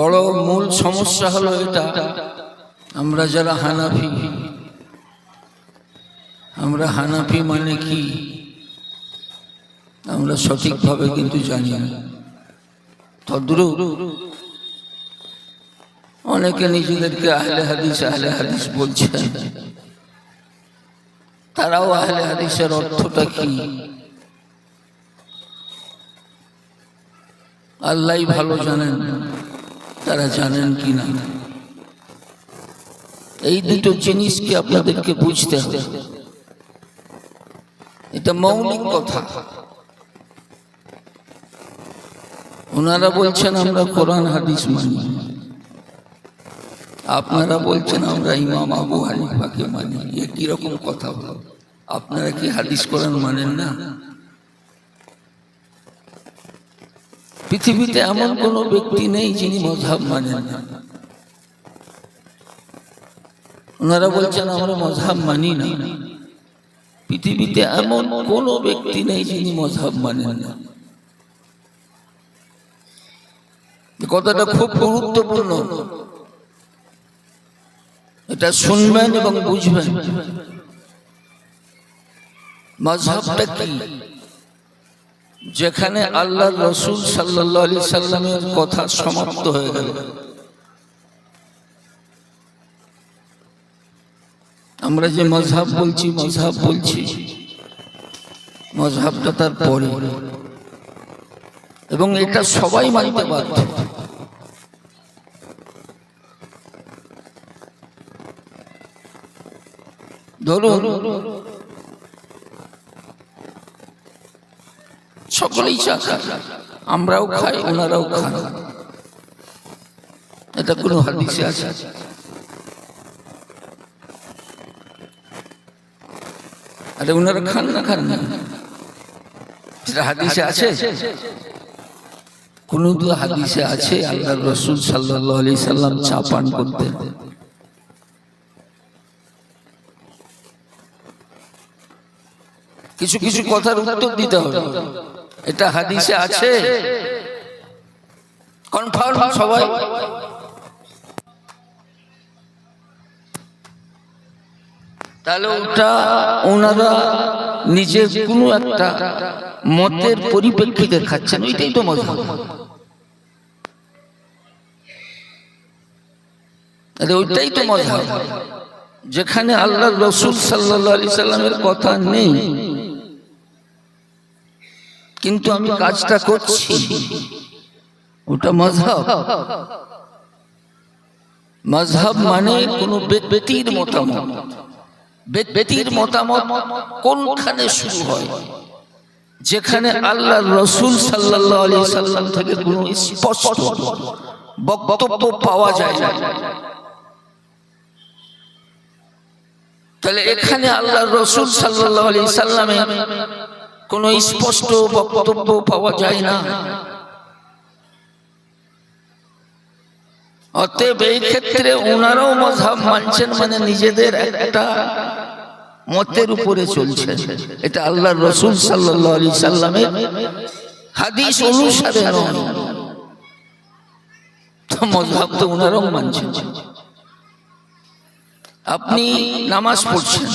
বড় মূল সমস্যা হলো এটা, আমরা যারা হানাফি, আমরা হানাফি মানে কি? আমরা সঠিকভাবে কিন্তু জানি না। অনেকে নিজেদেরকে আহলে হাদিস আহলে হাদিস বলছেন। তারাও আহলে হাদিসের অর্থটা কি? আল্লাহ ভালো জানেন। তারা জানেন কি না এই দুটো জিনিসকে আপনাদেরকে বুঝতে হবে। এটা মৌলিক কথা। ওনারা বলছেন, আমরা কোরআন, হাদিস মানি। আপনারা বলছেন, আমরা ইমাম আবু হানিফাকে মানি। এ কীরকম কথা? হলো আপনারা কি হাদিস, কোরআন মানেন না? পৃথিবীতে এমন কোন ব্যক্তি নেই যিনি মজহাব মানেন না। ওনারা বলছেন, আমরা মজাব মানি না। পৃথিবীতে এমন কোন ব্যক্তি নেই যিনি মজহাব মানেন না। কথাটা খুব গুরুত্বপূর্ণ। এটা শুনবেন এবং বুঝবেন। মজহাবটা কি? যেখানে আল্লাহ রসুল সাল্লাহ আলি সাল্লামের কথা সমাপ্ত হয়ে গেল। আমরা যে মজহাব বলছি মজহাব বলছি। মজহাবটা তার পরে। এবং এটা সবাই মানতে বাধ্য। ধরুন সকলেই চা খায়। আমরাও খাই, ওনারাও খান। এটা কোনো হাদিসে আছে? আরে ওনারা খান না খান না। সেটা হাদিসে আছে? কোন তো হাদিসে আছে আল্লাহ রসুল সাল্লাহ আলি সাল্লাম চা পান করতেন। কিছু কিছু কথার উত্তর দিতে হবে। এটা হাদিসে আছে। কনফার্ম সবাই। তাহলে ওটা ওনারা নিজের কোনো একটা মতের পরিপ্রেক্ষিতে খাচ্ছেন, ওইটাই তো মজা আরে ওইটাই তো মজা যেখানে আল্লাহ রসুল সাল্লাহ আলি সাল্লামের কথা নেই কিন্তু আমি কাজটা করছি। ওটা মজহাব। মজহাব মানে কোন ব্যক্তির মতামত। ব্যক্তির মতামত কোনখানে শুরু হয়? যেখানে আল্লাহ রসুল সাল্লাহ আলি সাল্লাম থেকে কোন স্পষ্ট বক্তব্য পাওয়া যায় না। তাহলে এখানে আল্লাহ রসুল সাল্লাহ আলি সাল্লামের কোন স্পষ্ট বক্তব্য পাওয়া যায় না। অতএব এই ক্ষেত্রে ওনারাও মজাব মানছেন মানে নিজেদের একটা মতের উপরে চলছে এটা আল্লাহ রসুল সাল্লাহ সাল্লামের হাদিস অনুসারে মজাব তো ওনারাও মানছেন। আপনি নামাজ পড়ছেন।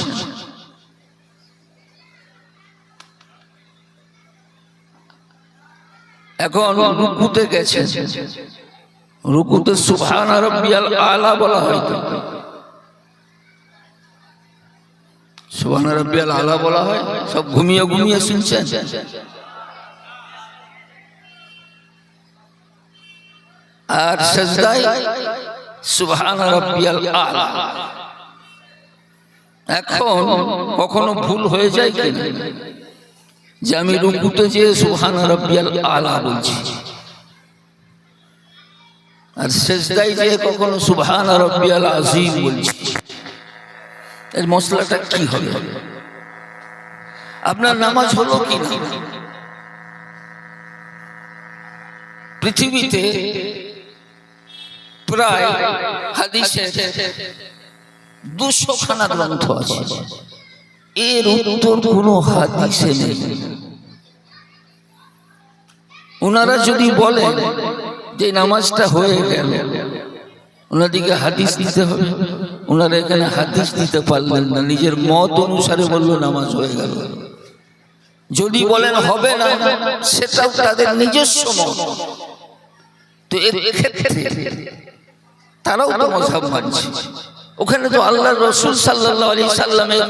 এখন রুকুতে গেছে। রুকুতে সুবহান রব্বিয়াল আলা বলা হয় এখন কখনো ভুল হয়ে যায় যে আমি রুকুতে যেয়ে সুবহান রব্বিয়াল আলা বলছি। আর শেষদাই যে কখনো সুবহান রব্বিয়াল আজিম বলছি। এর মশলাটা কি হবে? আপনার নামাজ হলো কি না? পৃথিবীতে প্রায় হাদিসে দুশো খানা গ্রন্থ আছে। এর উত্তর কোনো হাদিসে নেই। ওনারা যদি বলেন যে নামাজটা হয়ে গেল ওনাদিকে হাদিস দিতে হবে। ওনারা এখানে হাদিস দিতে পারলেন না নিজের মত অনুসারে বলল নামাজ হয়ে গেল। যদি বলেন হবে না সেটাও তাদের নিজস্ব মত। তো এর ক্ষেত্রে তারাও তো মজাব মানছে। ওখানে তো আল্লাহ রসুল সাল্লাহ আলী সাল্লামের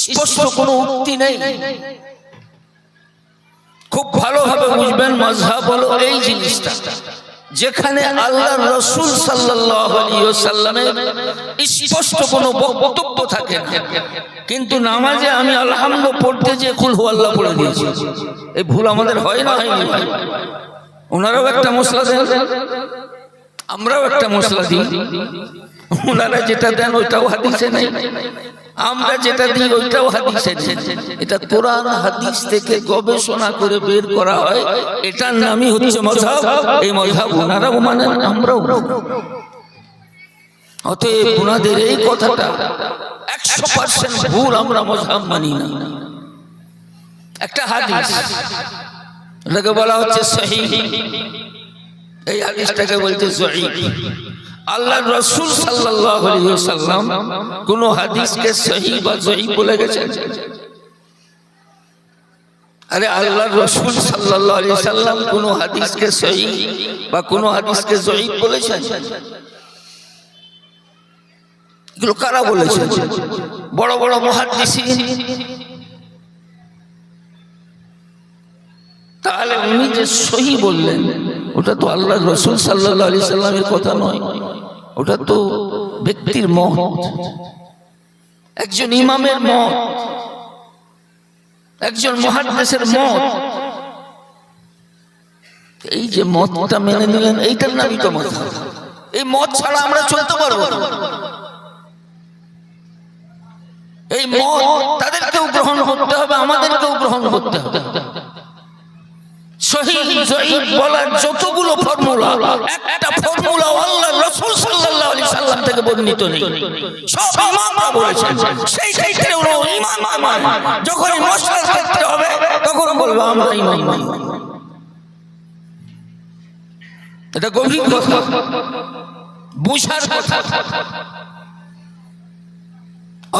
স্পষ্ট কোনো উক্তি নেই। খুব ভালোভাবে বুঝবেন মজহাব হলো এই জিনিসটা। যেখানে আল্লাহ রসুল সাল্লামের স্পষ্ট কোনো বক্তব্য থাকে কিন্তু নামাজে আমি আলহামদ পড়তে যে কুল আল্লাহ পড়ে দিয়েছি। এই ভুল আমাদের হয় না হয়নি ওনারাও একটা মশলা দেন। আমরাও একটা মশলা দিই। ওনারা যেটা দেন ওইটাও হাদিসে নেই। আমরা যেটা দিই, ওইটাও হাদিসে এটা কোরআন, হাদিস থেকে গবেষণা করে বের করা হয়। এটার নামই হচ্ছে মজহাব এই মজহাব ওনারাও মানেন, আমরাও। অতএব ওনাদের এই কথাটা, একশো পার্সেন্ট ভুল আমরা মজহাব মানি না। একটা হাদিস এটাকে বলা হচ্ছে সহি এই হাদিসটাকে বলতে সহি আল্লাহ রসুল ওয়াসাল্লাম কোন হাদিসকে সহি বা সহি বলে গেছেন? আরে আল্লাহ রসুল সাল্লাম কোন হাদিসকে সহি বা কোন হাদিসকে সহি বলেছেন? কারা বলেছেন? বড় বড় মুহাদ্দিসিন। তাহলে উনি যে সহি বললেন, ওটা তো আল্লাহ রসুল সাল্লাহ আলি সাল্লামের কথা নয়, ওটা তো ব্যক্তির মত। একজন ইমামের মত, একজন মহাদেশের মত। এই যে মতটা মেনে নিলেন, এইটার নামই তো মত। এই মত ছাড়া আমরা চলতে পারব এই মত তাদেরকেও গ্রহণ করতে হবে, আমাদেরকেও গ্রহণ করতে হবে। সহি জয়ীব বলার যতগুলো ফর্মুলা একটা ফর্মুলা আল্লাহ রাসূল সাল্লাল্লাহু আলাইহি সাল্লাম থেকে বর্ণিত নেই। সব ইমামরা বলেছেন। সেই ক্ষেত্রে ওরা ইমাম ইমাম যখন মশলার ক্ষেত্রে হবে তখন বলব আমরা ইমাম এটা গভীর কথা। বুঝার কথা।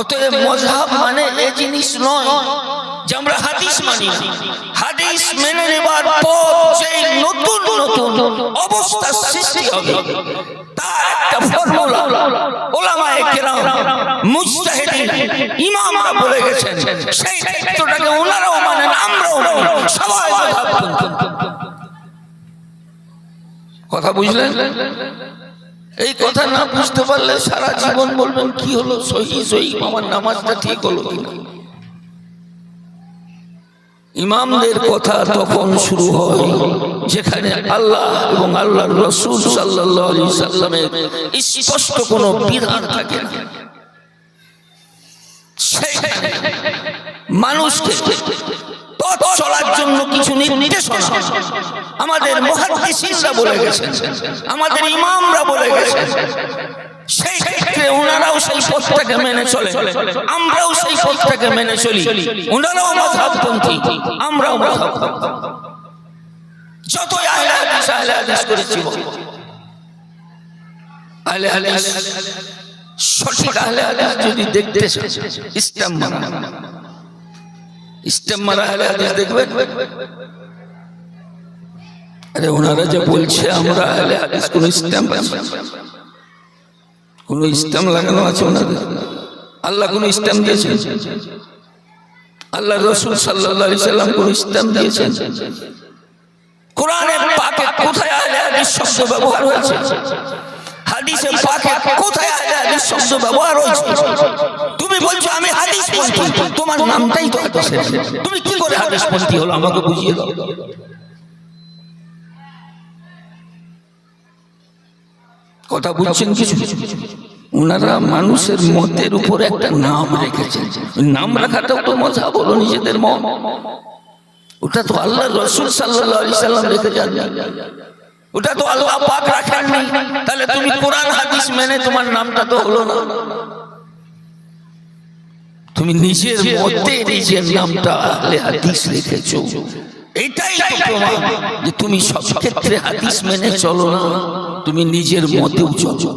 অতএব মজহাব মানে এই জিনিস নয় যে আমরা হাদিস মানি। হাদিস মেনে নেবার পর যে নতুন নতুন অবস্থা সৃষ্টি হবে। তার একটা ফর্মুলা ওলামায়ে কেরাম মুজতাহিদিন ইমামরা বলে গেছেন। সেই ক্ষেত্রটাকে ওনারাও মানেন আমরাও মানি সবাই কথা বুঝলেন? এই কথা না বুঝতে পারলে সারা জীবন বলবেন, কি হলো? সহি সহি, আমার নামাজটা ঠিক হলো ইমামদের কথা তখন শুরু হয়, যেখানে আল্লাহ এবং আল্লাহর রসুল আলাইহি সাল্লামের স্পষ্ট কোনো বিধান থাকে না। মানুষকে পথ চলার জন্য কিছু নির্দেশনা আমাদের মহাদিসিনরা বলে গেছেন আমাদের ইমামরা বলে গেছেন। সেই ক্ষেত্রে ওনারাও সেই পথটাকে মেনে চলে। আমরাও সেই পথটাকে মেনে চলি। ওনারাও মজাবপন্থী। আমরাও যতই আহলে হাদিস আহলে হাদিস করেছি আহলে হাদিস সঠিক আহলে হাদিস যদি দেখতে ইসলাম মানা। ইসলাম মারা আহলে হাদিস দেখবেন? আরে ওনারা যে বলছে, আমরা আহলে হাদিস কোন ইসলাম কোন ইসলাম লাগানো আছে ওনাদের? আল্লাহ কোন ইসলাম দিয়েছেন? আল্লাহ রসুল সাল্লাহ সাল্লাম কোন ইসলাম দিয়েছেন? কোরআনের পাকে কোথায় হাদিস শব্দ ব্যবহার হয়েছে? হাদিসে পাকে কোথায় হাদিস শব্দ ব্যবহার হয়েছে? তুমি বলছো আমি হাদিস পন্থী তোমার নামটাই তো হাদিসের তুমি কি করে হাদিস পন্থী হলো আমাকে বুঝিয়ে দাও। কথা বুঝছেন কিছু? ওনারা মানুষের মতের উপর একটা নাম রেখেছেন। ওই নাম রাখাটাও তো মজা বলো নিজেদের মত ওটা তো আল্লাহ রসুল সাল্লাহ সাল্লাম রেখে যান। ওটা তো আল্লাহ পাক রাখেননি। তাহলে তুমি কোরআন, হাদিস মেনে তোমার নামটা তো হলো না। তুমি নিজের মধ্যে নিজের নামটা আহলে হাদিস লিখেছো এটাই তো প্রমাণ যে তুমি সব ক্ষেত্রে হাদিস মেনে চলো না, তুমি নিজের মতেও চলো।